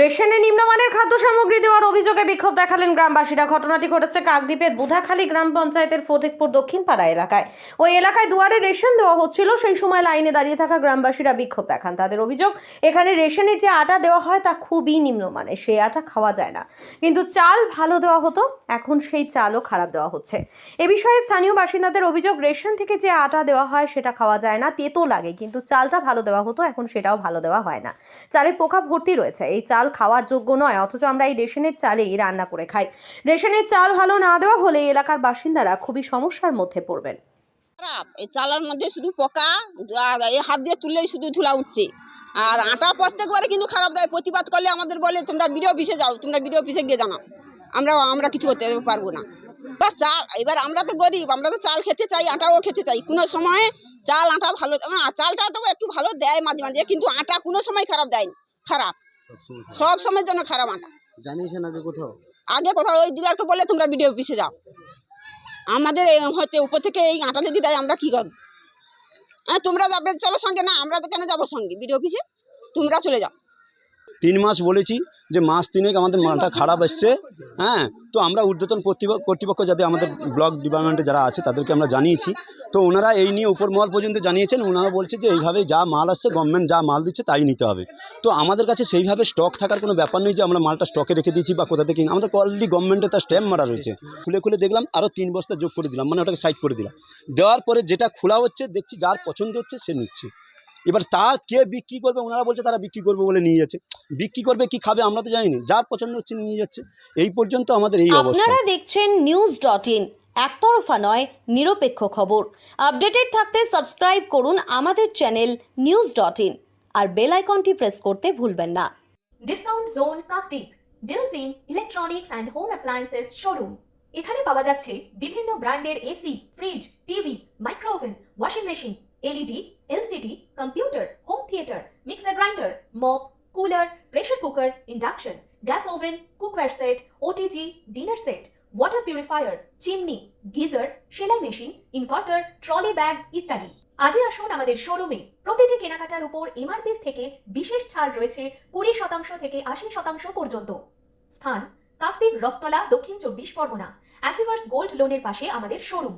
রেশনে নিম্নমানের খাদ্য সামগ্রী দেওয়ার অভিযোগে বিক্ষোভ দেখালেন গ্রামবাসীরা। ঘটনাটি ঘটেছে কাকদ্বীপের বুধাখালী গ্রাম পঞ্চায়েতের ফটিকপুর দক্ষিণপাড়া এলাকায়। ওই এলাকায় দুয়ারে রেশন দেওয়া হচ্ছিল, সেই সময় লাইনে দাঁড়িয়ে থাকা গ্রামবাসীরা বিক্ষোভ দেখান। তাদের অভিযোগ, এখানে রেশনের যে আটা দেওয়া হয় তা খুবই নিম্নমানের, সেই আটা খাওয়া যায় না। কিন্তু চাল ভালো দেওয়া হতো, এখন সেই চালও খারাপ দেওয়া হচ্ছে। এ বিষয়ে স্থানীয় বাসিন্দাদের অভিযোগ, রেশন থেকে যে আটা দেওয়া হয় সেটা খাওয়া যায় না, তেতো লাগে। কিন্তু চালটা ভালো দেওয়া হতো, এখন সেটাও ভালো দেওয়া হয় না। চালে পোকা ভর্তি রয়েছে। এই চাল খাওয়ার যোগ্য নয়, অথচ আমরা এই রেশনের চালেই রান্না করে খাই। রেশনের চাল ভালো না দেওয়া হলে এলাকার বাসিন্দারা খুবই সমস্যার মধ্যে পড়বেন। খারাপ, এই চালার মধ্যে শুধু পোকা, আর এই হাত দিয়ে তুললেই শুধু ধুলা উঠছে। আর আটা প্রত্যেকবারে কিন্তু খারাপ দেয়, প্রতিবাদ করলে আমাদের বলে, তোমরা বিডিও অফিসে যাও, তোমরা বিডিও অফিসে গিয়ে জানাও। আমরা আমরা কিছু করতে পারব না। বা চাল, এবার আমরা তো গরিব, আমরা তো চাল খেতে চাই, আটাও খেতে চাই। কোনো সময়ে চাল, আটা ভালো চালটা তো একটু ভালো দেয় মাঝে মাঝে, কিন্তু আটা কোনো সময় খারাপ দেয়নি, খারাপ। সব সময়ের জন্য খারাপ আটা। জানিয়েছেন আগে কোথাও? আগে কোথাও ওই ডিলারকে বলে তোমরা বিডিও অফিসে যাও। আমাদের হচ্ছে উপর থেকে এই আটা যদি দেয় আমরা কী করব? হ্যাঁ তোমরা যাবে চলো সঙ্গে। না আমরা তো কেন যাব সঙ্গে? বিডিও অফিসে তোমরা চলে যাও। তিন মাস বলেছি যে মাস তিনেক আমাদের মাটা খারাপ এসছে। হ্যাঁ তো আমরা ঊর্ধ্বতন কর্তৃপক্ষ যাদের আমাদের ব্লক ডিপার্টমেন্টে যারা আছে তাদেরকে আমরা জানিয়েছি। তো ওনারা এই নিয়ে উপর মহল পর্যন্ত জানিয়েছেন, ওনারা বলছে যে এইভাবে যা মাল আসছে গভর্নমেন্ট যা মাল দিচ্ছে তাই নিতে হবে। তো আমাদের কাছে সেইভাবে স্টক থাকার কোনো ব্যাপার নেই যে আমরা মালটা স্টকে রেখে দিয়েছি বা কোথা থেকে আমাদের অলরেডি গভর্নমেন্টে তার স্ট্যাম্প মারা রয়েছে। খুলে খুলে দেখলাম আরও তিন বস্তা যোগ করে দিলাম মানে ওটাকে সাইড করে দিলাম। দেওয়ার পরে যেটা খোলা হচ্ছে, দেখছি যার পছন্দ হচ্ছে সে নিচ্ছে। এবার তা কে বিক্রি করবে ওনারা বলছে তারা বিক্রি করবে বলে নিয়ে যাচ্ছে। বিক্রি করবে কি খাবে আমরা তো জানিনি। যার পছন্দ হচ্ছে নিয়ে যাচ্ছে। এই পর্যন্ত আমাদের এই অবস্থা। আপনারা দেখছেন নিউজ ডট ইন একতরফা নয় নিরপেক্ষ খবর। আপডেটেড থাকতে সাবস্ক্রাইব করুন আমাদের চ্যানেল নিউজ ডট ইন আর বেল আইকনটি প্রেস করতে ভুলবেন না। Discount zone Kakdwip ডিলসিন electronics and home appliances showroom এখানে পাওয়া যাচ্ছে বিভিন্ন ব্র্যান্ডের AC fridge TV micro oven washing machine LED LCD computer home theatre mixer grinder mop cooler pressure cooker induction gas oven cookware set OTG dinner set water purifier chimney geyser সেলাই machine inverter trolley bag ইত্যাদি। আজই আসুন আমাদের শোরুমে প্রতিটি কেনাকাটার উপর এমআরপির থেকে বিশেষ ছাড় রয়েছে কুড়ি শতাংশ থেকে আশি শতাংশ পর্যন্ত। স্থান কাকদ্বীপ রক্তলা দক্ষিণ চব্বিশ পরগনা। অ্যাচিভার্স গোল্ড লোনের পাশে আমাদের showroom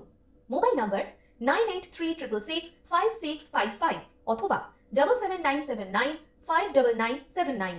mobile number nine eight three triple six five six five five অথবা double seven nine seven nine five double nine seven nine